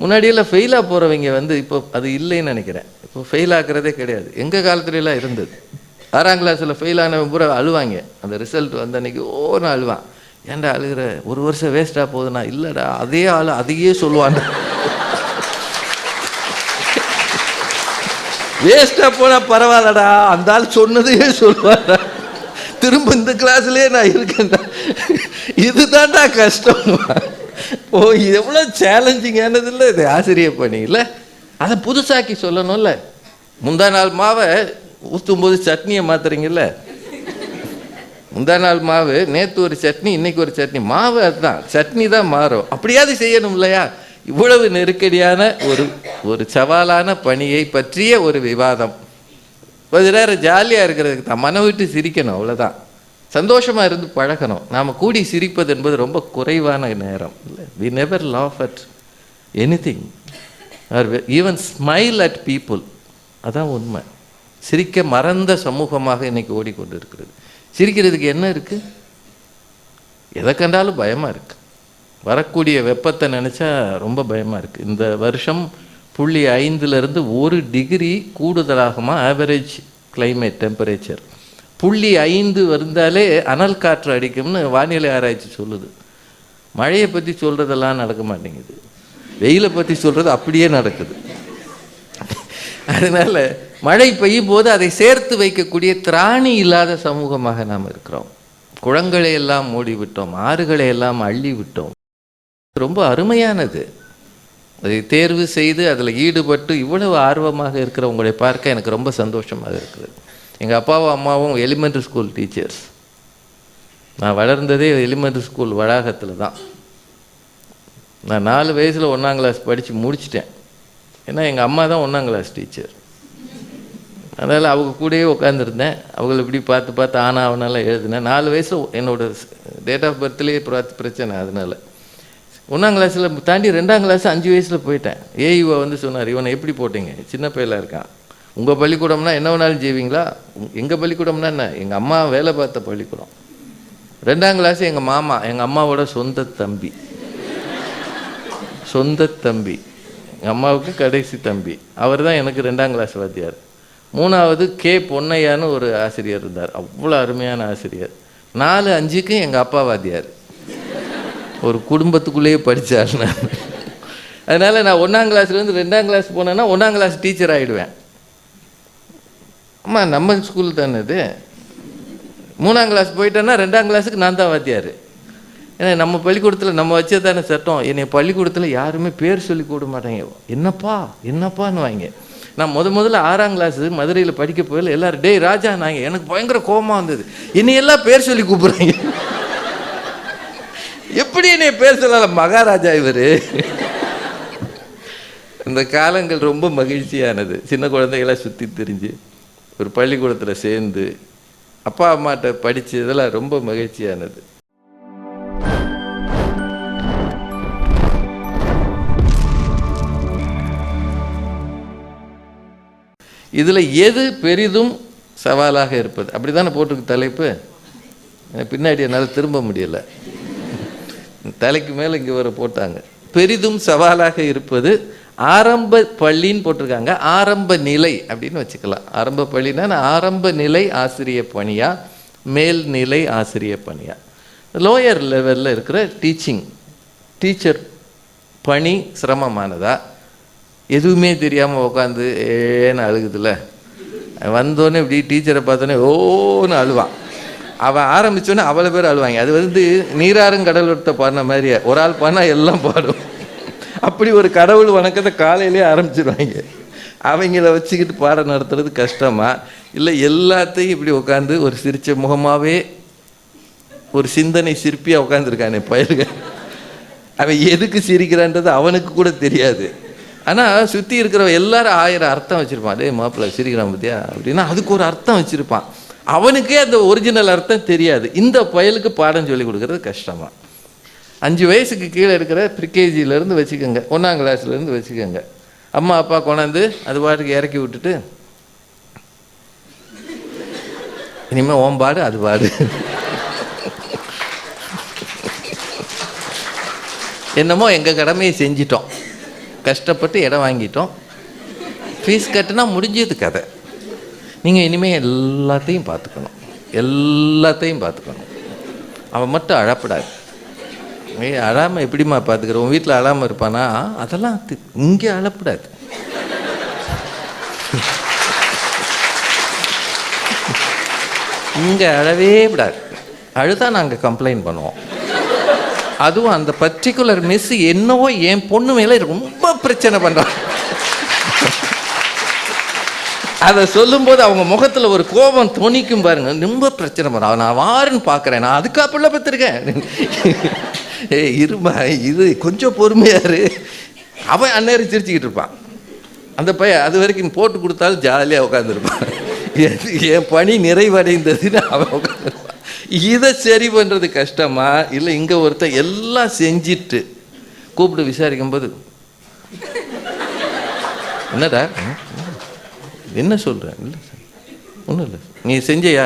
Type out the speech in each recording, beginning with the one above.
முன்னாடியெல்லாம் ஃபெயிலாக போகிறவங்க வந்து இப்போ அது இல்லைன்னு நினைக்கிறேன். இப்போ ஃபெயில் ஆகிறதே கிடையாது. எங்கள் காலத்துலலாம் இருந்தது. ஆறாம் கிளாஸில் ஃபெயில் ஆனவன் பூரா அழுவாங்க. அந்த ரிசல்ட் வந்த அன்னைக்கு ஓன்னு அழுவான். ஏன்டா அழுகிற? ஒரு வருஷம் வேஸ்ட்டாக போகுதுண்ணா இல்லைடா அதே ஆள் அதையே சொல்லுவான்டா. வேஸ்ட்டாக போனால் பரவாயில்லடா அந்த ஆள் சொன்னதையே சொல்லுவாடா திரும்ப இந்த கிளாஸ்லேயே நான் இருக்கேன்டா. இதுதான்டா கஷ்டம். ஓ எவ்வளோ சேலஞ்சிங்கானது இல்லை இது ஆசிரியர் பணி இல்லை? அதை புதுசாக்கி சொல்லணும்ல. முந்தா நாள் மாவை ஊற்றும் போது சட்னியை மாத்துறீங்கல்ல? முந்தா நாள் மாவு நேற்று ஒரு சட்னி இன்னைக்கு ஒரு சட்னி. மாவு அதுதான். சட்னி தான் மாறும். அப்படியாவது செய்யணும் இல்லையா? இவ்வளவு நெருக்கடியான ஒரு ஒரு சவாலான பணியை பற்றிய ஒரு விவாதம். கொஞ்ச நேரம் ஜாலியாக இருக்கிறதுக்கு தான். மனம் விட்டு சிரிக்கணும் அவ்வளோதான் சந்தோஷமாக இருந்து பழகணும். நாம் கூடி சிரிப்பது என்பது ரொம்ப குறைவான நேரம். இல்லை we never laugh at anything or even smile at people அதான் உண்மை. சிரிக்க மறந்த சமூகமாக இன்றைக்கி ஓடிக்கொண்டு இருக்கிறது சிரிக்கிறதுக்கு என்ன இருக்குது எதை கண்டாலும் பயமாக இருக்குது வரக்கூடிய வெப்பத்தை நினச்சா ரொம்ப பயமாக இருக்குது இந்த வருஷம் புள்ளி ஐந்துலேருந்து ஒரு டிகிரி கூடுதலாகுமா? ஆவரேஜ் கிளைமேட் டெம்பரேச்சர் புள்ளி ஐந்து வந்தாலே அனல் காற்று அடிக்கும்னு வானிலை ஆராய்ச்சி சொல்லுது. மழையை பற்றி சொல்கிறதெல்லாம் நடக்க மாட்டேங்குது. வெயிலை பற்றி சொல்கிறது அப்படியே நடக்குது. அதனால் மழை பெய்யும் போது அதை சேர்த்து வைக்கக்கூடிய திராணி இல்லாத சமூகமாக நாம் இருக்கிறோம். குளங்களை எல்லாம் மூடி விட்டோம் ஆறுகளை எல்லாம் அள்ளி விட்டோம். ரொம்ப அருமையானது. அதை தேர்வு செய்து அதில் ஈடுபட்டு இவ்வளவு ஆர்வமாக இருக்கிற உங்களை பார்க்க எனக்கு ரொம்ப சந்தோஷமாக இருக்குது எங்கள் அப்பாவும் அம்மாவும் எலிமெண்ட்ரி ஸ்கூல் டீச்சர்ஸ் நான் வளர்ந்ததே எலிமெண்ட்ரி ஸ்கூல் வளாகத்தில் தான். நான் நாலு வயசில் ஒன்றாம் கிளாஸ் படித்து முடிச்சிட்டேன். ஏன்னா எங்கள் அம்மா தான் ஒன்றாம் கிளாஸ் டீச்சர் அதனால் அவங்க கூடயே உட்காந்துருந்தேன் அவங்கள இப்படி பார்த்து பார்த்து ஆனா அவனாலாம் எழுதினேன். நாலு வயசு என்னோட டேட் ஆஃப் பர்த்லேயே பிரச்சனை அதனால். ஒன்றாம் கிளாஸில் தாண்டி ரெண்டாம் கிளாஸ் அஞ்சு வயசில் போயிட்டேன். ஏஇஓ வந்து சொன்னார் இவனை எப்படி போட்டீங்க? சின்ன பையலாக இருக்கான். உங்கள் பள்ளிக்கூடம்னா என்ன வேணாலும் ஜீவிங்களா எங்கள் பள்ளிக்கூடம்னா என்ன? எங்கள் அம்மா வேலை பார்த்த பள்ளிக்கூடம். ரெண்டாம் கிளாஸ் எங்கள் மாமா எங்கள் அம்மாவோட சொந்த தம்பி. சொந்த தம்பி. எங்கள் அம்மாவுக்கு கடைசி தம்பி. அவர் தான் எனக்கு ரெண்டாம் கிளாஸ் வாத்தியார். மூணாவது கே பொன்னையான்னு ஒரு ஆசிரியர் இருந்தார். அவ்வளோ அருமையான ஆசிரியர். நாலு அஞ்சுக்கும் எங்கள் அப்பா வாத்தியார். ஒரு குடும்பத்துக்குள்ளேயே படித்தார் நான் அதனால் நான் ஒன்றாம் கிளாஸ்லேருந்து ரெண்டாம் கிளாஸ் போனேன்னா ஒன்றாம் கிளாஸ் டீச்சர் ஆகிடுவேன் அம்மா நம்ம ஸ்கூல் தானே இது. மூணாம் கிளாஸ் போயிட்டேன்னா ரெண்டாம் கிளாஸுக்கு நான் தான் வாத்தியார். ஏன்னா நம்ம பள்ளிக்கூடத்தில் நம்ம வச்சது தானே சட்டம். என்னை பள்ளிக்கூடத்தில் யாருமே பேர் சொல்லி கூட மாட்டாங்க. என்னப்பா என்னப்பான்னு வாங்க நான் முத முதல்ல ஆறாம் கிளாஸு மதுரையில் படிக்க போயில எல்லாரும் டேய் ராஜா நாங்க. எனக்கு பயங்கர கோபமாக வந்தது. என்னையெல்லாம் பேர் சொல்லி கூப்பிட்றாங்க. எப்படி என்னை பேர் சொல்லலாம் மகாராஜா இவர்? இந்த காலங்கள் ரொம்ப மகிழ்ச்சியானது. சின்ன குழந்தைகளாக சுற்றி தெரிஞ்சு. ஒரு பள்ளிக்கூடத்தில் சேர்ந்து அப்பா அம்மாட்ட படித்ததெல்லாம் ரொம்ப மகிழ்ச்சியானது. இதில் எது பெரிதும் சவாலாக இருப்பது? அப்படி தானே போட்டிருக்கு தலைப்பு? பின்னாடி என்னால் திரும்ப முடியலை. தலைக்கு மேலே இங்கே வர போட்டாங்க. பெரிதும் சவாலாக இருப்பது ஆரம்ப பள்ளின்னு போட்டிருக்காங்க. ஆரம்ப நிலை அப்படின்னு வச்சுக்கலாம். ஆரம்ப பள்ளினா நான் ஆரம்ப நிலை ஆசிரிய பணியா? மேல்நிலை ஆசிரிய பணியா? லோயர் லெவலில் இருக்கிற டீச்சிங் டீச்சர் பணி சிரமமானதா? எதுவுமே தெரியாமல் உட்காந்து ஏன்னு அழுகுதுல? வந்தோடனே இப்படி டீச்சரை பார்த்தோன்னே ஓன்னு அழுவான் அவன் ஆரம்பித்தோன்னே அவ்வளோ பேர் அழுவாங்க. அது வந்து நீராறும் கடல் ஒருத்த பாடின மாதிரியே. ஒரு ஆள் பாடினா எல்லாம் பாடும். அப்படி ஒரு கடவுள் வணக்கத்தை காலையிலே ஆரம்பிச்சிருவாங்க. அவங்கள வச்சுக்கிட்டு பாடம் நடத்துறது கஷ்டமா? இல்லை எல்லாத்தையும் இப்படி உட்காந்து ஒரு சிரிச்ச முகமாகவே ஒரு சிந்தனை சிற்பியாக உட்காந்துருக்கானே பயிர்க அவன் எதுக்கு சிரிக்கிறான்றது அவனுக்கு கூட தெரியாது. ஆனால் சுற்றி இருக்கிற எல்லாரும் ஆயிரம் அர்த்தம் வச்சுருப்பான். டே மாப்பிள்ளை சிரிக்கிறான் பார்த்தியா அப்படின்னா அதுக்கு ஒரு அர்த்தம் வச்சுருப்பான். அவனுக்கே அந்த ஒரிஜினல் அர்த்தம் தெரியாது. இந்த பயலுக்கு பாடம் சொல்லி கொடுக்கறது கஷ்டமாக அஞ்சு வயசுக்கு கீழே இருக்கிற ப்ரிகேஜிலேருந்து வச்சுக்கோங்க. ஒன்றாம் கிளாஸ்லேருந்து வச்சுக்கோங்க. அம்மா அப்பா கொண்டாந்து அது பாட்டுக்கு இறக்கி விட்டுட்டு இனிமேல் ஓம்பாடு அது பாடு. என்னமோ எங்கள் கடமையை செஞ்சிட்டோம். கஷ்டப்பட்டு இடம் வாங்கிட்டோம். ஃபீஸ் கட்டினா முடிஞ்சது கதை. நீங்கள் இனிமேல் எல்லாத்தையும் பார்த்துக்கணும். எல்லாத்தையும் பார்த்துக்கணும். அவன் மட்டும் அழப்படாது. ஏய் அழாமல் எப்படிம்மா பார்த்துக்கிற உன் வீட்டில் அழாமல் இருப்பானா? அதெல்லாம் இங்கே அழப்படாது. இங்கே அழவே விடாது அழுதா நாங்கள் கம்ப்ளைண்ட் பண்ணுவோம். அதுவும் அந்த பர்டிகுலர் மிஸ் என்னவோ என் பொண்ணு மேலே ரொம்ப பிரச்சனை பண்ணுறாங்க அதை சொல்லும்போது அவங்க முகத்தில் ஒரு கோபம் துணிக்கும் பாருங்க. ரொம்ப பிரச்சனை பண்ணுறான் நான் வாருன்னு பார்க்குறேன் நான் அதுக்காக பிள்ளை பார்த்துருக்கேன் ஏ இருமா இது கொஞ்சம் பொறுமையாரு அவன் அந்நேரம் சிரிச்சுக்கிட்டு இருப்பான். அந்த பையன் அது வரைக்கும் போட்டு கொடுத்தாலும் ஜாலியாக உட்காந்துருப்பான் என் பணி நிறைவடைந்ததுன்னு அவன் உட்காந்துருப்பான் இதை சரி பண்ணுறது கஷ்டமா? இல்லை இங்கே ஒருத்தன் எல்லாம் செஞ்சிட்டு கூப்பிட்டு விசாரிக்கும் போது என்னடா? என்ன சொல்கிறேன் இல்லை சார். ஒன்றும் இல்லை. நீ செஞ்சையா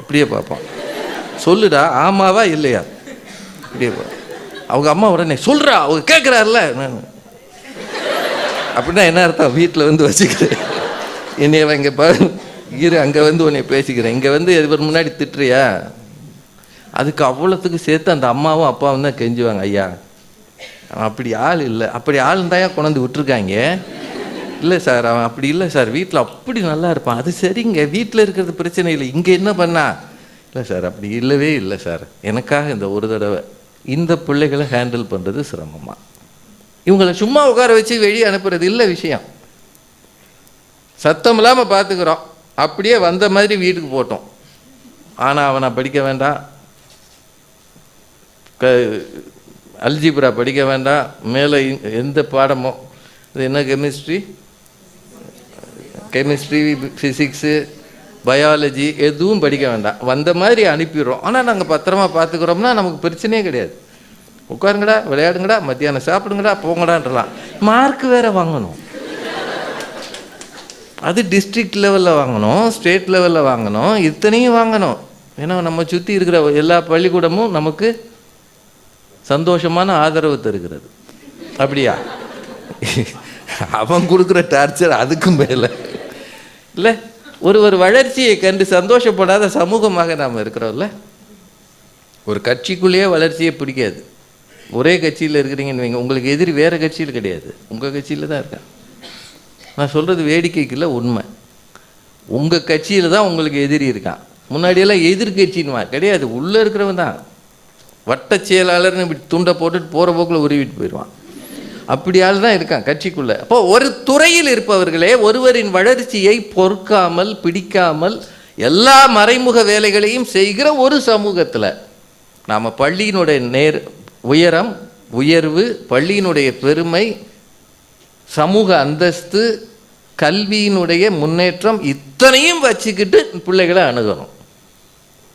இப்படியே பார்ப்பான் சொல்லுடா ஆமாவா இல்லையா? இப்படியே அவங்க அம்மா உடனே சொல்கிறா அவங்க கேட்குறாருல அப்படின்னா என்ன அர்த்தம்? வீட்டில் வந்து வச்சுக்கிறேன். என்னைய இங்கே பாரு. இரு அங்கே வந்து உன்னை பேசிக்கிறேன். இங்கே வந்து இவர் முன்னாடி திட்டுறியா? அதுக்கு அவ்வளோத்துக்கு சேர்த்து அந்த அம்மாவும் அப்பாவும் தான் கெஞ்சுவாங்க ஐயா அவன் அப்படி ஆள் இல்லை. அப்படி ஆள் இருந்தாயா? கொண்டாந்து விட்டுருக்காங்க. இல்லை சார் அவன் அப்படி இல்லை சார். வீட்டில் அப்படி நல்லா இருப்பான். அது சரிங்க. வீட்டில் இருக்கிறது பிரச்சனை இல்லை. இங்கே என்ன பண்ணா? இல்லை சார் அப்படி இல்லவே இல்லை சார். எனக்காக இந்த ஒரு தடவை. இந்த பிள்ளைகளை ஹேண்டில் பண்ணுறது சிரமமாக இவங்களை சும்மா உட்கார வச்சு வெளியே அனுப்புறது இல்லை விஷயம். சத்தம் இல்லாமல் பார்த்துக்குறோம் அப்படியே வந்த மாதிரி வீட்டுக்கு போட்டோம். ஆனால் அவனை படிக்க வேண்டாம். க அல்ஜிப்ரா படிக்க வேண்டாம். மேலே எந்த பாடமோ இது என்ன கெமிஸ்ட்ரி கெமிஸ்ட்ரி ஃபிசிக்ஸு பயாலஜி எதுவும் படிக்க வேண்டாம். வந்த மாதிரி அனுப்பிடுறோம். ஆனால் நாங்கள் பத்திரமா பார்த்துக்குறோம்னா நமக்கு பிரச்சனையே கிடையாது. உட்காருங்கடா விளையாடுங்கடா மத்தியானம் சாப்பிடுங்கடா போங்கடான்றலாம். மார்க் வேற வாங்கணும். அது டிஸ்ட்ரிக்ட் லெவலில் வாங்கணும் ஸ்டேட் லெவலில் வாங்கணும் இத்தனையும் வாங்கணும். ஏன்னா நம்ம சுற்றி இருக்கிற எல்லா பள்ளிக்கூடமும் நமக்கு சந்தோஷமான ஆதரவு தருகிறது. அப்படியா? அவன் கொடுக்குற டார்ச்சர் அதுக்கும் மேலே. இல்லை? ஒரு ஒரு வளர்ச்சியை கண்டு சந்தோஷப்படாத சமூகமாக நாம் இருக்கிறோம்ல? ஒரு கட்சிக்குள்ளேயே வளர்ச்சியே பிடிக்காது. ஒரே கட்சியில் இருக்கிறீங்கன்னு வைங்க உங்களுக்கு எதிரி வேறு கட்சியில் கிடையாது. உங்கள் கட்சியில் தான் இருக்கான் நான் சொல்கிறது வேடிக்கைக்குள்ள உண்மை. உங்கள் கட்சியில் தான் உங்களுக்கு எதிரி இருக்கான் முன்னாடியெல்லாம் எதிர்கட்சின்வா கிடையாது. உள்ளே இருக்கிறவன் தான். வட்ட செயலாளர்னு இப்படி துண்டை போட்டுட்டு போகிற போக்கில் உருவிட்டு போயிடுவான் அப்படியால் தான் இருக்கான் கட்சிக்குள்ளே. அப்போ ஒரு துறையில் இருப்பவர்களே ஒருவரின் வளர்ச்சியை பொறுக்காமல் பிடிக்காமல் எல்லா மறைமுக வேலைகளையும் செய்கிற ஒரு சமூகத்தில் நாம் பள்ளியினுடைய நேர் உயரம் உயர்வு பள்ளியினுடைய பெருமை சமூக அந்தஸ்து கல்வியினுடைய முன்னேற்றம் இத்தனையும் வச்சுக்கிட்டு பிள்ளைகளை அணுகணும்.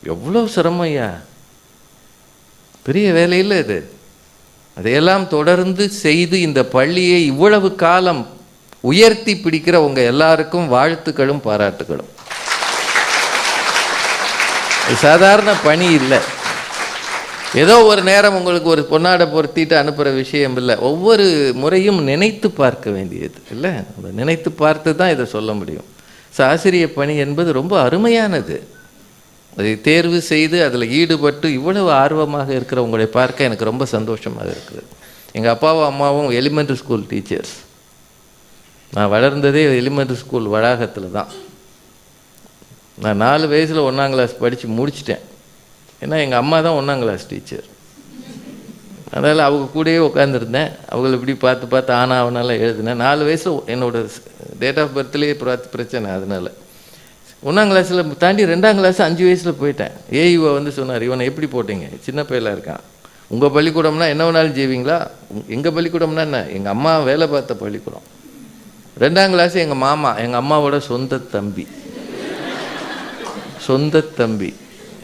எவ்வளோ சிரமம் ஐயா? பெரிய வேலையில் இது. அதையெல்லாம் தொடர்ந்து செய்து இந்த பள்ளியை இவ்வளவு காலம் உயர்த்தி பிடிக்கிற உங்கள் எல்லாருக்கும் வாழ்த்துக்களும் பாராட்டுகளும். இது சாதாரண பணி இல்லை. ஏதோ ஒரு நேரம் உங்களுக்கு ஒரு பொன்னாடை பொருத்திட்டு அனுப்புகிற விஷயம் இல்லை. ஒவ்வொரு முறையும் நினைத்து பார்க்க வேண்டியது இல்லை? நினைத்து பார்த்து தான் இதை சொல்ல முடியும். ஸோ ஆசிரிய பணி என்பது ரொம்ப அருமையானது. அதை தேர்வு செய்து அதில் ஈடுபட்டு இவ்வளவு ஆர்வமாக இருக்கிற உங்களை பார்க்க எனக்கு ரொம்ப சந்தோஷமாக இருக்குது. எங்கள் அப்பாவும் அம்மாவும் எலிமெண்ட்ரி ஸ்கூல் டீச்சர்ஸ் நான் வளர்ந்ததே எலிமெண்ட்ரி ஸ்கூல் வளாகத்தில் தான். நான் நாலு வயசில் ஒன்றாம் கிளாஸ் படித்து முடிச்சிட்டேன். ஏன்னா எங்கள் அம்மா தான் ஒன்றாம் கிளாஸ் டீச்சர் அதனால் அவங்க கூடயே உட்காந்துருந்தேன் அவங்கள இப்படி பார்த்து பார்த்து ஆனால் அவனால் எழுதினேன். நாலு வயசு என்னோடய டேட் ஆஃப் பர்த்லேயே பிரச்சனை அதனால். ஒன்றாம் கிளாஸில் தாண்டி ரெண்டாம் கிளாஸ் அஞ்சு வயசில் போயிட்டேன். ஏஇஓ வந்து சொன்னார் இவனை எப்படி போட்டீங்க? சின்ன பையலாக இருக்கான். உங்கள் பள்ளிக்கூடம்னா என்ன வேணாலும் செய்வீங்களா? எங்கள் பள்ளிக்கூடம்னா என்ன? எங்கள் அம்மா வேலை பார்த்த பள்ளிக்கூடம். ரெண்டாம் கிளாஸ் எங்கள் மாமா எங்கள் அம்மாவோட சொந்த தம்பி. சொந்த தம்பி.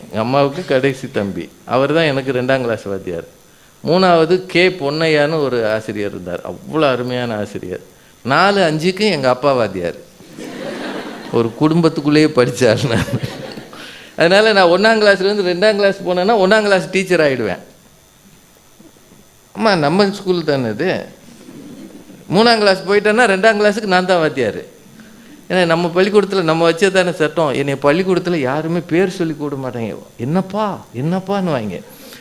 எங்கள் அம்மாவுக்கு கடைசி தம்பி. அவர் தான் எனக்கு ரெண்டாம் கிளாஸ் வாத்தியார். மூணாவது கே பொன்னையான்னு ஒரு ஆசிரியர் இருந்தார். அவ்வளோ அருமையான ஆசிரியர். நாலு அஞ்சுக்கு எங்கள் அப்பா வாத்தியார். ஒரு குடும்பத்துக்குள்ளேயே படித்தார் நான். அதனால் நான் ஒன்றாம் கிளாஸ்லேருந்து ரெண்டாம் கிளாஸ் போனேன்னா ஒன்றாம் கிளாஸ் டீச்சர் ஆகிடுவேன் அம்மா நம்ம ஸ்கூல் தானே இது. மூணாம் கிளாஸ் போயிட்டேன்னா ரெண்டாம் கிளாஸுக்கு நான் தான் வாத்தியார். ஏன்னா நம்ம பள்ளிக்கூடத்தில் நம்ம வச்சது தானே சட்டம். என்னை பள்ளிக்கூடத்தில் யாருமே பேர் சொல்லி கூட மாட்டாங்க. என்னப்பா என்னப்பான்னு வாங்க.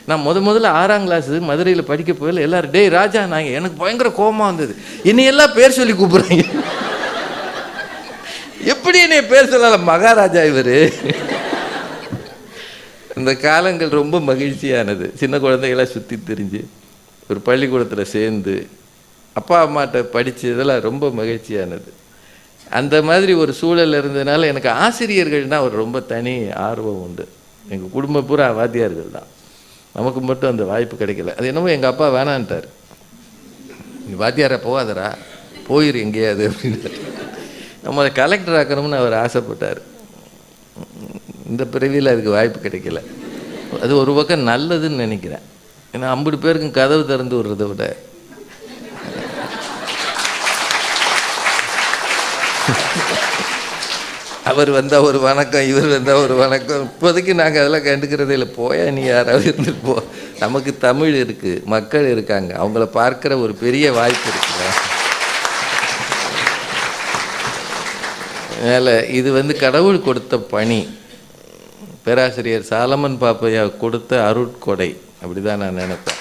நான் முத முதல்ல ஆறாம் கிளாஸ் மதுரையில் படிக்க போயில எல்லாரும் டேய் ராஜா நாங்கள் எனக்கு பயங்கர கோபமாக வந்தது. என்னையெல்லாம் பேர் சொல்லி கூப்பிட்றாங்க. எப்படி என்னை பேர் சொல்லலாம் மகாராஜா இவர்? இந்த காலங்கள் ரொம்ப மகிழ்ச்சியானது. சின்ன குழந்தைகளாக சுற்றி தெரிஞ்சு ஒரு பள்ளிக்கூடத்தில் சேர்ந்து அப்பா அம்மாட்ட படித்ததெல்லாம் ரொம்ப மகிழ்ச்சியானது. அந்த மாதிரி ஒரு சூழல் இருந்ததுனால எனக்கு ஆசிரியர்கள்னால் ஒரு ரொம்ப தனி ஆர்வம் உண்டு. எங்கள் குடும்ப பூரா வாத்தியார்கள் தான். நமக்கு மட்டும் அந்த வாய்ப்பு கிடைக்கல. அது என்னமோ எங்கள் அப்பா வேணான்ட்டார். நீ வாத்தியாரை போகாதரா போயிரு எங்கேயாவது அப்படின்னு நம்மளை கலெக்டர் ஆக்கணும்னு அவர் ஆசைப்பட்டார். இந்த பிறவியில் அதுக்கு வாய்ப்பு கிடைக்கல. அது ஒரு பக்கம் நல்லதுன்னு நினைக்கிறேன். ஏன்னா ஐம்பது பேருக்கும் கதவு திறந்து விடுறத விட. அவர் வந்தால் ஒரு வணக்கம் இவர் வந்தால் ஒரு வணக்கம். இப்போதைக்கு நாங்கள் அதெல்லாம் கண்டுக்கிறதே இல்லை. போயா நீ யாராவது இருந்துட்டு போ. நமக்கு தமிழ் இருக்குது மக்கள் இருக்காங்க. அவங்கள பார்க்குற ஒரு பெரிய வாய்ப்பு இருக்குல்ல அதனால் இது வந்து கடவுள் கொடுத்த பணி. பேராசிரியர் சாலமன் பாப்பையா கொடுத்த அருட்கொடை. அப்படி தான் நான் நினைப்பேன்.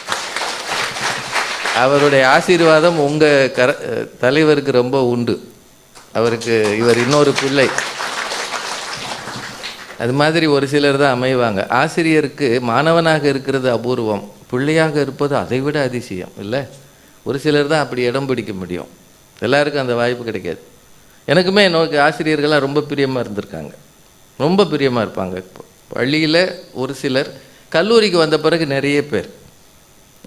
அவருடைய ஆசீர்வாதம் உங்கள் கர தலைவருக்கு ரொம்ப உண்டு. அவருக்கு இவர் இன்னொரு பிள்ளை. அது மாதிரி ஒரு சிலர் தான் அமைவாங்க. ஆசிரியருக்கு மாணவனாக இருக்கிறது அபூர்வம். பிள்ளையாக இருப்பது அதை விட அதிசயம் இல்லை? ஒரு சிலர் தான் அப்படி இடம் பிடிக்க முடியும். எல்லாருக்கும் அந்த வாய்ப்பு கிடைக்காது. எனக்குமே எனக்கு ஆசிரியர்கள்லாம் ரொம்ப பிரியமாக இருந்திருக்காங்க. ரொம்ப பிரியமாக இருப்பாங்க. பள்ளியில் ஒரு சிலர் கல்லூரிக்கு வந்த பிறகு நிறைய பேர்.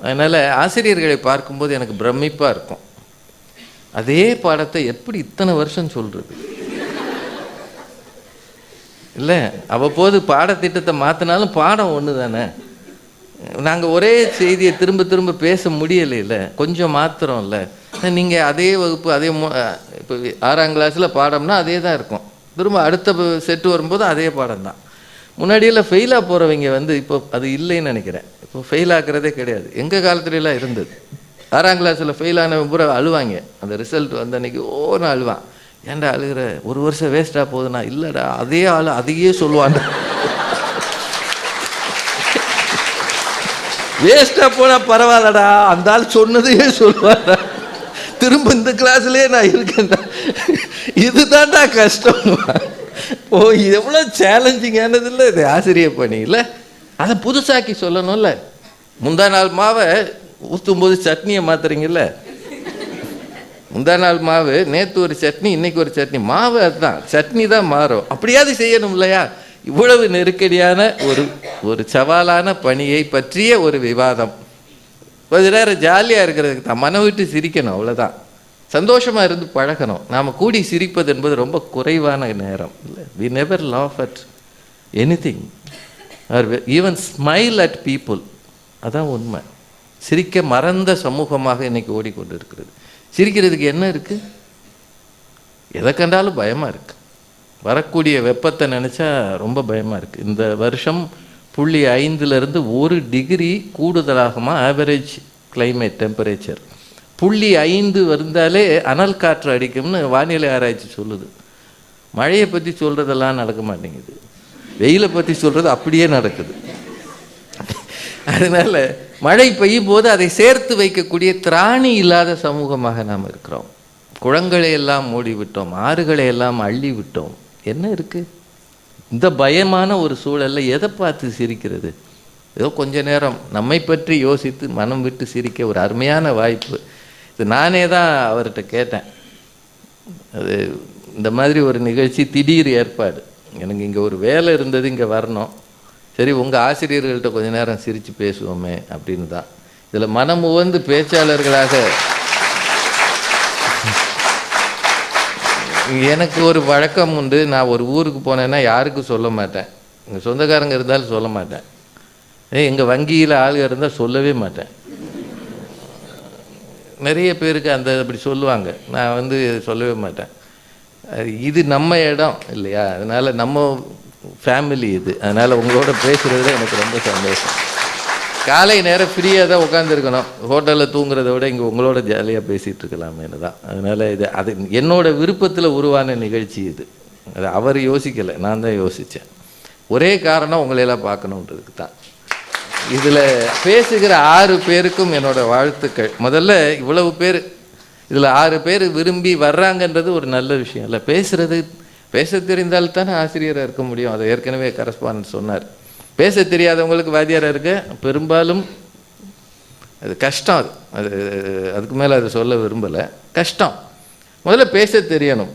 அதனால் ஆசிரியர்களை பார்க்கும்போது எனக்கு பிரமிப்பாக இருக்கும். அதே பாடத்தை எப்படி இத்தனை வருஷம் சொல்கிறது இல்லை அவ்வப்போது பாடத்திட்டத்தை மாற்றினாலும் பாடம் ஒன்று தானே நாங்கள் ஒரே செய்தியை திரும்ப திரும்ப பேச முடியலைல்ல கொஞ்சம் மாத்திரம்ல நீங்கள் அதே வகுப்பு அதே இப்போ ஆறாம் கிளாஸில் பாடம்னா அதே தான் இருக்கும். திரும்ப அடுத்த செட்டு வரும்போது அதே பாடம் தான். முன்னாடியெல்லாம் ஃபெயிலாக போகிறவங்க வந்து இப்போ அது இல்லைன்னு நினைக்கிறேன். இப்போ ஃபெயில் ஆகிறதே கிடையாது. எங்கள் காலத்துலலாம் இருந்தது. ஆறாம் கிளாஸில் ஃபெயில் ஆனவன் பூரா அழுவாங்க. அந்த ரிசல்ட் வந்த அன்றைக்கி ஓன்னு அழுவான். ஏன்டா அழுகிற? ஒரு வருஷம் வேஸ்ட்டாக போகுதுண்ணா இல்லைடா அதே ஆள் அதையே சொல்லுவான்டா. வேஸ்ட்டாக போனால் பரவாயில்லடா அந்த ஆள் சொன்னதையே சொல்லுவாடா திரும்ப இந்த கிளாஸ்லேயே நான் இருக்கேன்டா. இதுதான்டா கஷ்டம். ஓ எவ்வளோ சேலஞ்சிங்கானது இல்லை இது ஆசிரியர் பணி இல்லை? அதை புதுசாக்கி சொல்லணும்ல. முந்தா நாள் மாவை ஊற்றும் போது சட்னியை மாத்துறீங்கல்ல? முந்தா நாள் மாவு நேற்று ஒரு சட்னி இன்னைக்கு ஒரு சட்னி. மாவு அதுதான். சட்னி தான் மாறும். அப்படியாவது செய்யணும் இல்லையா? இவ்வளவு நெருக்கடியான ஒரு ஒரு சவாலான பணியை பற்றிய ஒரு விவாதம். கொஞ்ச நேரம் ஜாலியாக இருக்கிறதுக்கு தான். மனம் விட்டு சிரிக்கணும் அவ்வளோதான் சந்தோஷமாக இருந்து பழகணும். நாம் கூடி சிரிப்பது என்பது ரொம்ப குறைவான நேரம். இல்லை we never laugh at anything or even smile at people அதான் உண்மை. சிரிக்க மறந்த சமூகமாக இன்றைக்கி ஓடிக்கொண்டு இருக்கிறது சிரிக்கிறதுக்கு என்ன இருக்குது எதை கண்டாலும் பயமாக இருக்குது வரக்கூடிய வெப்பத்தை நினச்சா ரொம்ப பயமாக இருக்குது இந்த வருஷம் புள்ளி ஐந்துலேருந்து ஒரு டிகிரி கூடுதலாகுமா ஆவரேஜ் கிளைமேட் டெம்பரேச்சர் புள்ளி ஐந்து வந்தாலே அனல் காற்று அடிக்கும்னு வானிலை ஆராய்ச்சி சொல்லுது. மழையை பற்றி சொல்கிறதெல்லாம் நடக்க மாட்டேங்குது. வெயிலை பற்றி சொல்கிறது அப்படியே நடக்குது. அதனால் மழை பெய்யும் போது அதை சேர்த்து வைக்கக்கூடிய திராணி இல்லாத சமூகமாக நாம் இருக்கிறோம். குளங்களை எல்லாம் மூடி விட்டோம் ஆறுகளை எல்லாம் அள்ளி விட்டோம் என்ன இருக்குது இந்த பயமான ஒரு சூழலில் எதை பார்த்து சிரிக்கிறது? ஏதோ கொஞ்ச நேரம் நம்மை பற்றி யோசித்து மனம் விட்டு சிரிக்க ஒரு அருமையான வாய்ப்பு. இது நானே தான் அவர்கிட்ட கேட்டேன். அது இந்த மாதிரி ஒரு நிகழ்ச்சி திடீர் ஏற்பாடு. எனக்கு இங்கே ஒரு வேலை இருந்தது இங்கே வரணும். சரி உங்கள் ஆசிரியர்கள்ட்ட கொஞ்ச நேரம் சிரித்து பேசுவோமே அப்படின்னு தான். இதில் மனம் உவந்து பேச்சாளர்களாக எனக்கு ஒரு வழக்கம் உண்டு. நான் ஒரு ஊருக்கு போனேன்னா யாருக்கும் சொல்ல மாட்டேன். எங்கள் சொந்தக்காரங்க இருந்தாலும் சொல்ல மாட்டேன். எங்கள் வங்கியில் ஆளுக இருந்தால் சொல்லவே மாட்டேன். நிறைய பேருக்கு அந்த அப்படி சொல்லுவாங்க. நான் வந்து சொல்லவே மாட்டேன். இது நம்ம இடம் இல்லையா? அதனால் நம்ம ஃபேமிலி இது. அதனால் உங்களோட பேசுகிறதுல எனக்கு ரொம்ப சந்தோஷம். காலை நேரம் ஃப்ரீயாக தான் உட்காந்துருக்கணும் ஹோட்டலில் தூங்குறத விட இங்கே உங்களோட ஜாலியாக பேசிகிட்டு இருக்கலாமேனு தான் அதனால் இது அது என்னோட விருப்பத்தில் உருவான நிகழ்ச்சி இது. அது அவர் யோசிக்கலை நான் தான் யோசித்தேன் ஒரே காரணம் உங்களையெல்லாம் பார்க்கணுன்றதுக்கு தான். இதில் பேசுகிற ஆறு பேருக்கும் என்னோடய வாழ்த்துக்கள். முதல்ல இவ்வளவு பேர் இதில் ஆறு பேர் விரும்பி வர்றாங்கன்றது ஒரு நல்ல விஷயம். இல்லை பேசுகிறது பேச தெரிந்தால் தானே ஆசிரியராக இருக்க முடியும். அதை ஏற்கனவே கரஸ்பாண்ட் சொன்னார். பேச தெரியாதவங்களுக்கு வாத்தியாராக இருக்குது பெரும்பாலும் அது கஷ்டம் அது. அது அதுக்கு மேலே அதை சொல்ல விரும்பலை. கஷ்டம். முதல்ல பேச தெரியணும்.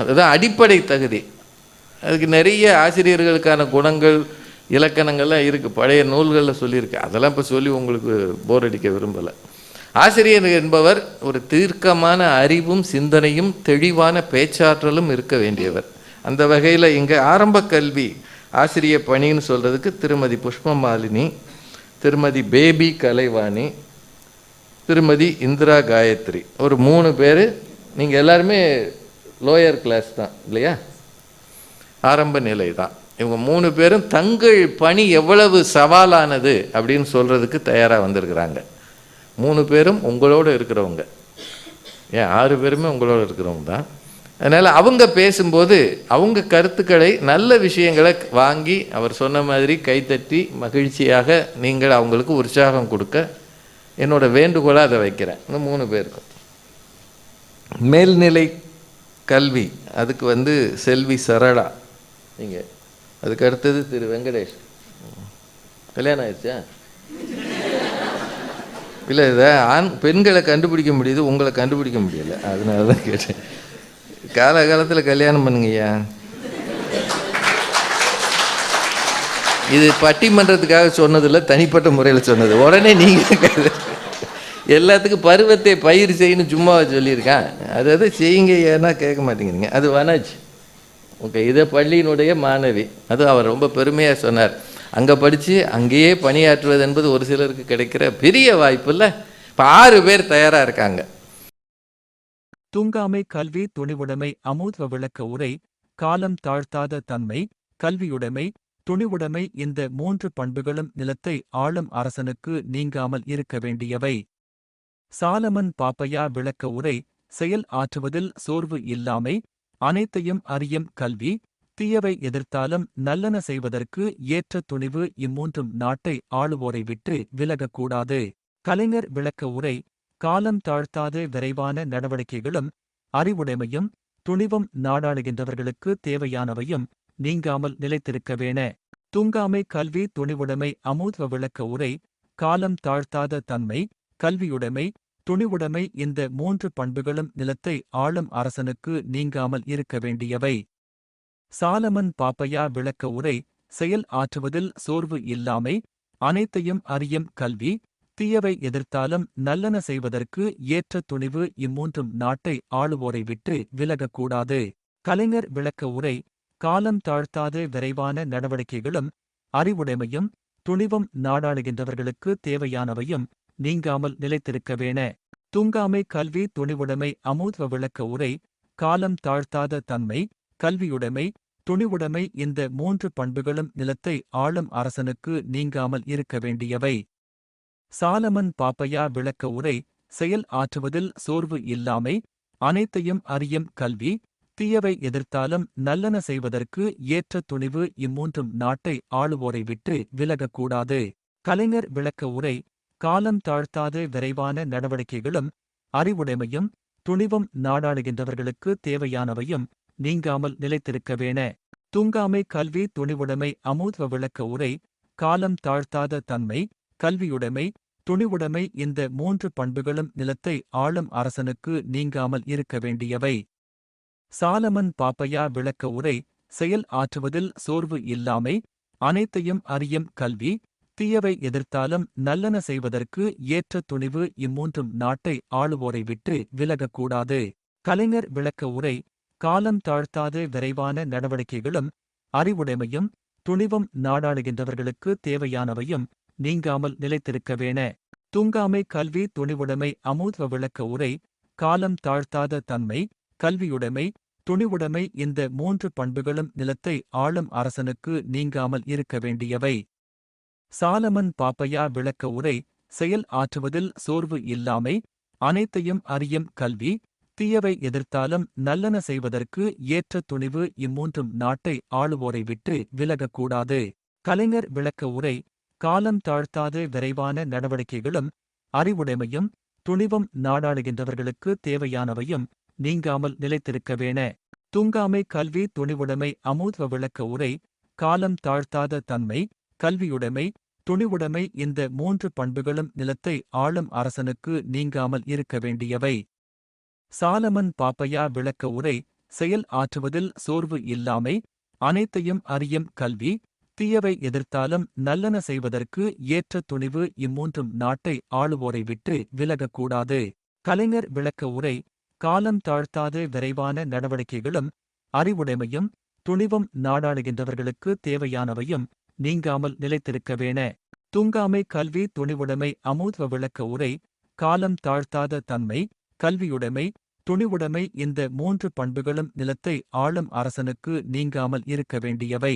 அதுதான் அடிப்படை தகுதி. அதுக்கு நிறைய ஆசிரியர்களுக்கான குணங்கள் இலக்கணங்கள்லாம் இருக்குது பழைய நூல்களில் சொல்லியிருக்கு. அதெல்லாம் இப்போ சொல்லி உங்களுக்கு போர் அடிக்க விரும்பலை. ஆசிரியர் என்பவர் ஒரு தீர்க்கமான அறிவும் சிந்தனையும் தெளிவான பேச்சாற்றலும் இருக்க வேண்டியவர். அந்த வகையில் இங்கே ஆரம்ப கல்வி ஆசிரிய பணின்னு சொல்கிறதுக்கு திருமதி புஷ்பமாலினி திருமதி பேபி கலைவாணி திருமதி இந்திரா காயத்ரி. ஒரு மூணு பேர் நீங்கள் எல்லாருமே லோயர் கிளாஸ் தான் இல்லையா? ஆரம்ப நிலை தான் இவங்க மூணு பேரும் தங்கள் பணி எவ்வளவு சவாலானது அப்படின்னு சொல்கிறதுக்கு தயாராக வந்திருக்கிறாங்க. மூணு பேரும் உங்களோடு இருக்கிறவங்க. ஏன் ஆறு பேருமே உங்களோட இருக்கிறவங்க தான். அதனால் அவங்க பேசும்போது அவங்க கருத்துக்களை நல்ல விஷயங்களை வாங்கி அவர் சொன்ன மாதிரி கைத்தட்டி மகிழ்ச்சியாக நீங்கள் அவங்களுக்கு உற்சாகம் கொடுக்க என்னோட வேண்டுகோளாக அதை வைக்கிறேன். இந்த மூணு பேருக்கும் மேல்நிலை கல்வி அதுக்கு வந்து செல்வி சரளா. நீங்கள் அதுக்கு அடுத்தது திரு வெங்கடேஷ். கல்யாணம் ஆயிடுச்சா? இல்லை இதை ஆண் பெண்களை கண்டுபிடிக்க முடியுது உங்களை கண்டுபிடிக்க முடியல. அதனால தான் கேட்டேன். காலகாலத்தில் கல்யாணம் பண்ணுங்கய்யா. இது பட்டிமன்றத்துக்காக சொன்னதில்ல தனிப்பட்ட முறையில் சொன்னது. உடனே நீங்கள் எல்லாத்துக்கும் பருவத்தை பயிர் செய்யணும் சும்மா சொல்லியிருக்கேன் அதாவது செய்யுங்க ஏன்னா கேட்க மாட்டேங்கிறீங்க. அது வனாஜ். ஓகே இதை பள்ளியினுடைய மாணவி. அது அவர் ரொம்ப பெருமையாக சொன்னார். அங்கே படித்து அங்கேயே பணியாற்றுவது என்பது ஒரு சிலருக்கு கிடைக்கிற பெரிய வாய்ப்பு இல்லை. இப்போ ஆறு பேர் தயாராக இருக்காங்க. தூங்காமை கல்வி துணிவுடைமை அமுத்வ விளக்க உரை காலம் தாழ்த்தாத தன்மை கல்வியுடைமை துணிவுடைமை இந்த மூன்று பண்புகளும் நிலத்தை ஆளும் அரசனுக்கு நீங்காமல் இருக்க வேண்டியவை. சாலமன் பாப்பையா விளக்க உரை செயல் ஆற்றுவதில் சோர்வு இல்லாமை அனைத்தையும் அறியும் கல்வி தீயவை எதிர்த்தாலும் நல்லன செய்வதற்கு ஏற்ற துணிவு இம்மூன்றும் நாட்டை ஆளுவோரை விட்டு விலகக்கூடாது. கலைஞர் விளக்க உரை காலம் தாழ்த்தாத விரைவான நடவடிக்கைகளும் அறிவுடைமையும் துணிவும் நாடாளுகின்றவர்களுக்கு தேவையானவையும் நீங்காமல் நிலைத்திருக்கவேன. தூங்காமை கல்வி துணிவுடைமை அமுத்வ விளக்க உரை காலம் தாழ்த்தாத தன்மை கல்வியுடைமை துணிவுடைமை இந்த மூன்று பண்புகளும் நிலத்தை ஆளும் அரசனுக்கு நீங்காமல் இருக்க வேண்டியவை சாலமன் பாப்பையா விளக்க உரை செயல் ஆற்றுவதில் சோர்வு இல்லாமை அனைத்தையும் அறியும் கல்வி தீயவை எதிர்த்தாலும் நல்லன செய்வதற்கு ஏற்ற துணிவு இம்மூன்றும் நாட்டை ஆளுவோரை விட்டு விலகக்கூடாது. கலைஞர் விளக்க உரை காலம் தாழ்த்தாத விரைவான நடவடிக்கைகளும் அறிவுடைமையும் துணிவும் நாடாளுகின்றவர்களுக்கு தேவையானவையும் நீங்காமல் நிலைத்திருக்கவேன தூங்காமை கல்வி துணிவுடைமை அமுத்வ விளக்க உரை காலம் தாழ்த்தாத தன்மை கல்வியுடைமை துணிவுடைமை இந்த மூன்று பண்புகளும் நிலத்தை ஆளும் அரசனுக்கு நீங்காமல் இருக்க வேண்டியவை. சாலமன் பாப்பையா விளக்க உரை செயல் ஆற்றுவதில் சோர்வு இல்லாமை அனைத்தையும் அறியும் கல்வி தீயவை எதிர்த்தாலும் நல்லன செய்வதற்கு ஏற்ற துணிவு இம்மூன்றும் நாட்டை ஆளுவோரை விட்டு விலகக்கூடாது. கலைஞர் விளக்க உரை காலம் தாழ்த்தாத விரைவான நடவடிக்கைகளும் அறிவுடைமையும் துணிவும் நாடாளுகின்றவர்களுக்கு தேவையானவையும் நீங்காமல் நிலைத்திருக்கவேன. தூங்காமை கல்வி துணிவுடைமை அமுத்வ விளக்க உரை காலம் தாழ்த்தாத தன்மை கல்வியுடைமை துணிவுடைமை இந்த மூன்று பண்புகளும் நிலத்தை ஆளும் அரசனுக்கு நீங்காமல் இருக்க வேண்டியவை. சாலமன் பாப்பையா விளக்க உரை செயல் ஆற்றுவதில் சோர்வு இல்லாமை அனைத்தையும் அறியும் கல்வி தீயவை எதிர்த்தாலும் நல்லன செய்வதற்கு ஏற்ற துணிவு இம்மூன்றும் நாட்டை ஆளுவோரை விட்டு விலகக்கூடாது. கலைஞர் விளக்க உரை காலம் தாழ்த்தாத விரைவான நடவடிக்கைகளும் அறிவுடைமையும் துணிவும் நாடாளுகின்றவர்களுக்கு தேவையானவையும் நீங்காமல் நிலைத்திருக்கவேன. தூங்காமை கல்வி துணிவுடைமை அமுத்வ விளக்க உரை காலம் தாழ்த்தாத தன்மை கல்வியுடைமை துணிவுடைமை இந்த மூன்று பண்புகளும் நிலத்தை ஆளும் அரசனுக்கு நீங்காமல் இருக்க வேண்டியவை சாலமன் பாப்பையா விளக்க உரை செயல் ஆற்றுவதில் சோர்வு இல்லாமை அனைத்தையும் அறியும் கல்வி தீயவை எதிர்த்தாலும் நல்லன செய்வதற்கு ஏற்ற துணிவு இம்மூன்றும் நாட்டை ஆளுவோரை விட்டு விலகக்கூடாது. கலைஞர் விளக்க உரை காலம் தாழ்த்தாத விரைவான நடவடிக்கைகளும் அறிவுடைமையும் துணிவும் நாடாளுகின்றவர்களுக்கு தேவையானவையும் நீங்காமல் நிலைத்திருக்கவேன. தூங்காமை கல்வி துணிவுடைமை அமூத்வ விளக்க உரை காலம் தாழ்த்தாத தன்மை கல்வியுடைமை துணிவுடைமை இந்த மூன்று பண்புகளும் நிலத்தை ஆளும் அரசனுக்கு நீங்காமல் இருக்க வேண்டியவை சாலமன் பாப்பையா விளக்க உரை செயல் ஆற்றுவதில் சோர்வு இல்லாமை அனைத்தையும் அறியும் கல்வி தீயவை எதிர்த்தாலும் நல்லன செய்வதற்கு ஏற்ற துணிவு இம்மூன்றும் நாட்டை ஆளுவோரை விட்டு விலகக்கூடாது. கலைஞர் விளக்க உரை காலம் தாழ்த்தாத விரைவான நடவடிக்கைகளும் அறிவுடைமையும் துணிவும் நாடாளுகின்றவர்களுக்கு தேவையானவையும் நீங்காமல் நிலைத்திருக்கவேன தூங்காமை கல்வி துணிவுடைமை அமூத்வ விளக்க உரை காலம் தாழ்த்தாத தன்மை கல்வியுடைமை துணிவுடைமை இந்த மூன்று பண்புகளும் நிலத்தை ஆளும் அரசனுக்கு நீங்காமல் இருக்க வேண்டியவை.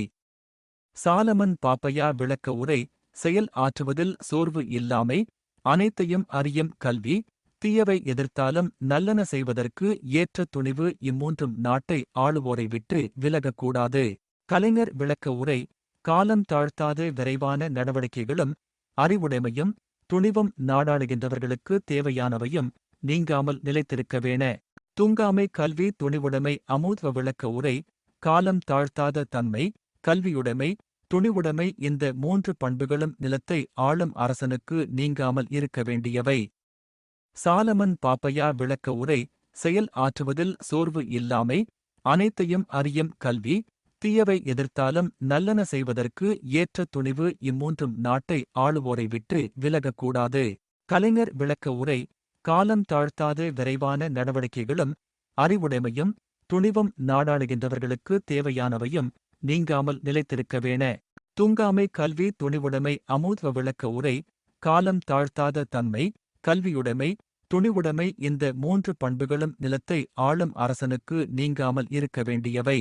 சாலமன் பாப்பையா விளக்க உரை செயல் ஆற்றுவதில் சோர்வு இல்லாமை அனைத்தையும் அறியும் கல்வி தீயவை எதிர்த்தாலும் நல்லன செய்வதற்கு ஏற்ற துணிவு இம்மூன்றும் நாட்டை ஆளுவோரை விட்டு விலகக்கூடாது. கலைஞர் விளக்க உரை காலம் தாழ்த்தாத விரைவான நடவடிக்கைகளும் அறிவுடைமையும் துணிவும் நாடாளுகின்றவர்களுக்கு தேவையானவையும் நீங்காமல் நிலைத்திருக்கவேன தூங்காமை கல்வி துணிவுடைமை அமூத்வ விளக்க உரை காலம் தாழ்த்தாத தன்மை கல்வியுடைமை துணிவுடைமை இந்த மூன்று பண்புகளும் நிலத்தை ஆளும் அரசனுக்கு நீங்காமல் இருக்க வேண்டியவை. சாலமன் பாப்பையா விளக்க உரை செயல் ஆற்றுவதில் சோர்வு இல்லாமை அனைத்தையும் அறியும் கல்வி தீயவை எதிர்த்தாலும் நல்லன செய்வதற்கு ஏற்ற துணிவு இம்மூன்றும் நாட்டை ஆளுவோரை விட்டு விலகக்கூடாது. கலைஞர் விளக்க உரை காலம் தாழ்த்தாத விரைவான நடவடிக்கைகளும் அறிவுடைமையும் துணிவும் நாடாளுகின்றவர்களுக்கு தேவையானவையும் நீங்காமல் நிலைத்திருக்கவேன தூங்காமை கல்வி துணிவுடைமை அமூத்வ விளக்க உரை காலம் தாழ்த்தாத தன்மை கல்வியுடைமை துணிவுடைமை இந்த மூன்று பண்புகளும் நிலத்தை ஆளும் அரசனுக்கு நீங்காமல் இருக்க வேண்டியவை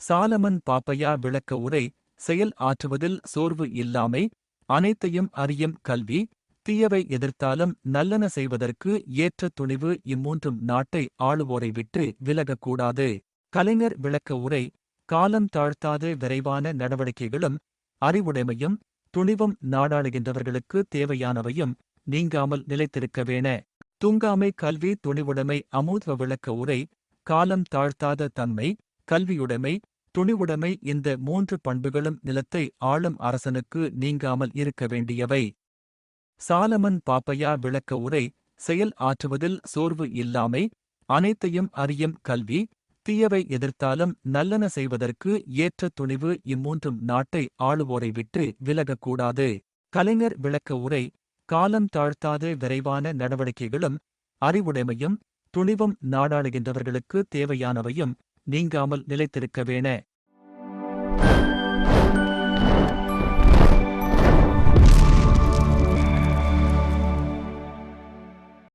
சாலமன் பாப்பையா விளக்க உரை செயல் ஆற்றுவதில் சோர்வு இல்லாமை அனைத்தையும் அறியும் கல்வி தீயவை எதிர்த்தாலும் நல்லன செய்வதற்கு ஏற்ற துணிவு இம்மூன்றும் நாட்டை ஆளுவோரை விட்டு விலகக்கூடாது. கலைஞர் விளக்க உரை காலம் தாழ்த்தாத விரைவான நடவடிக்கைகளும் அறிவுடைமையும் துணிவும் நாடாளுகின்றவர்களுக்கு தேவையானவையும் நீங்காமல் நிலைத்திருக்கவேன. தூங்காமை கல்வி துணிவுடைமை அமூத்வ விளக்க உரை காலம் தாழ்த்தாத தன்மை கல்வியுடைமை துணிவுடைமை இந்த மூன்று பண்புகளும் நிலத்தை ஆளும் அரசனுக்கு நீங்காமல் இருக்க வேண்டியவை சாலமன் பாப்பையா விளக்க உரை செயல் ஆற்றுவதில் சோர்வு இல்லாமை அனைத்தையும் அறியும் கல்வி தீயவை எதிர்த்தாலும் நல்லன செய்வதற்கு ஏற்ற துணிவு இம்மூன்றும் நாட்டை ஆளுவோரை விட்டு விலகக்கூடாது. கலைஞர் விளக்க உரை காலம் தாழ்த்தாத விரைவான நடவடிக்கைகளும் அறிவுடைமையும் துணிவும் நாடாளுகின்றவர்களுக்கு தேவையானவையும் நீங்காமல் நிலைத்திருக்கவேன